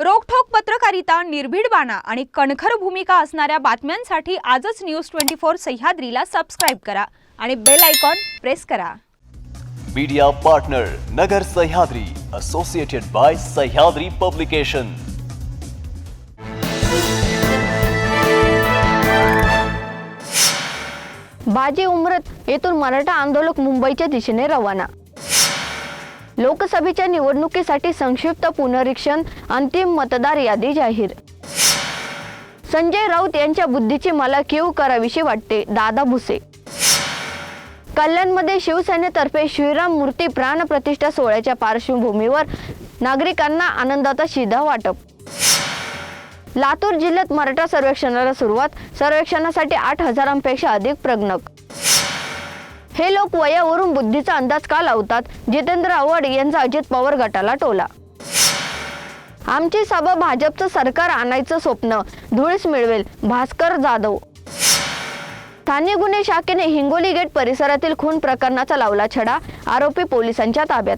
रोखठोक पत्रकारिता निर्भीड बाणा आणि कणखर भूमिका असणाऱ्या बातम्यांसाठी आजच न्यूज ट्वेंटी फोर सह्याद्रीला सबस्क्राईब करा आणि बेल आयकॉन प्रेस करा. Media partner Nagar Sahyadri associated by Sahyadri publication बाजी उमरत येथून मराठा आंदोलक मुंबईच्या दिशेने रवाना. लोकसभेच्या निवडणुकीसाठी संक्षिप्त पुनरीक्षण अंतिम मतदार यादी जाहीर. संजय राऊत यांच्या बुद्धीची मला कीव करावीशी वाटते दादा भुसे. कल्याणमध्ये शिवसेनेतर्फे श्रीराम मूर्ती प्राण प्रतिष्ठा सोहळ्याच्या पार्श्वभूमीवर नागरिकांना आनंदाचा शिधा वाटप. लातूर जिल्ह्यात मराठा सर्वेक्षणाला सुरुवात सर्वेक्षणासाठी आठ हजारांपेक्षा अधिक प्रगणक हे लोक वयावरून बुद्धीचा अंदाज का लावतात? जितेंद्र आव्हाड यांचा अजित पवार गटाला टोला. आमची सभा भाजपचं सरकार आणायचं स्वप्न धुळीस मिळवेल भास्कर जाधव. स्थानिक गुन्हे शाखेने हिंगोली गेट परिसरातील खून प्रकरणाचा लावला छडा आरोपी पोलिसांच्या ताब्यात.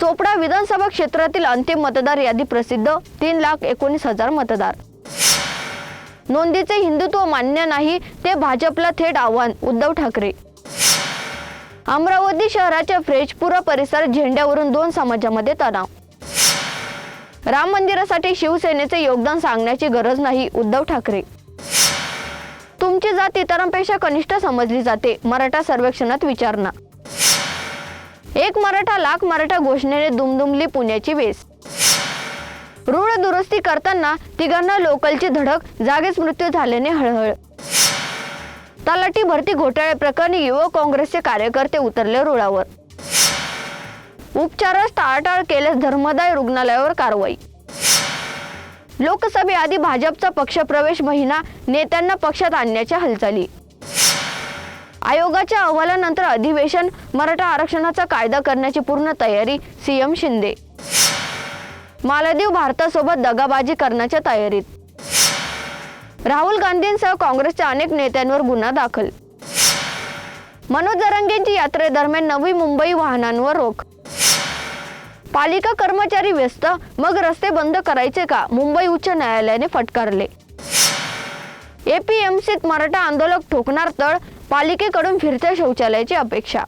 चोपडा विधानसभा क्षेत्रातील अंतिम मतदार यादी प्रसिद्ध तीन लाख एकोणीस हजार मतदार. नोंदीचे हिंदुत्व मान्य नाही ते भाजपला थेट आव्हान उद्धव ठाकरे. अमरावती शहराच्या फ्रेशपुरा परिसर झेंड्यावरून दोन समाजामध्ये तणाव. राम मंदिरासाठी शिवसेनेचे योगदान सांगण्याची गरज नाही उद्धव ठाकरे. तुमची जात इतरांपेक्षा कनिष्ठ समजली जाते मराठा सर्वेक्षणात विचारणा. एक मराठा लाख मराठा घोषणेने दुमदुमली पुण्याची वेस. ऋण दुरुस्ती करताना तिघांना लोकलची धडक जागीच मृत्यू झाल्याने हळहळ. तलाठी भरती घोटाळे प्रकरणी युवक काँग्रेसचे कार्यकर्ते उतरले रुळावर. उपचारास टाळाटाळ केल्यास धर्मदाय रुग्णालयावर कारवाई. लोकसभेआधी भाजपचा पक्षप्रवेश महिना नेत्यांना पक्षात आणण्याच्या हालचाली. आयोगाच्या अहवालानंतर अधिवेशन मराठा आरक्षणाचा कायदा करण्याची पूर्ण तयारी सीएम शिंदे. मालदीव भारतासोबत दगाबाजी करण्याच्या तयारीत. राहुल गांधींसह काँग्रेसच्या अनेक नेत्यांवर गुन्हा दाखल. मनोज जरंगेंची यात्रेदरम्यान नवी मुंबई वाहनांवर रोख. पालिका कर्मचारी व्यस्त मग रस्ते बंद करायचे का? मुंबई उच्च न्यायालयाने फटकारले. एपीएमसीत मराठा आंदोलक ठोकणार तळ पालिकेकडून फिरत्या शौचालयाची अपेक्षा.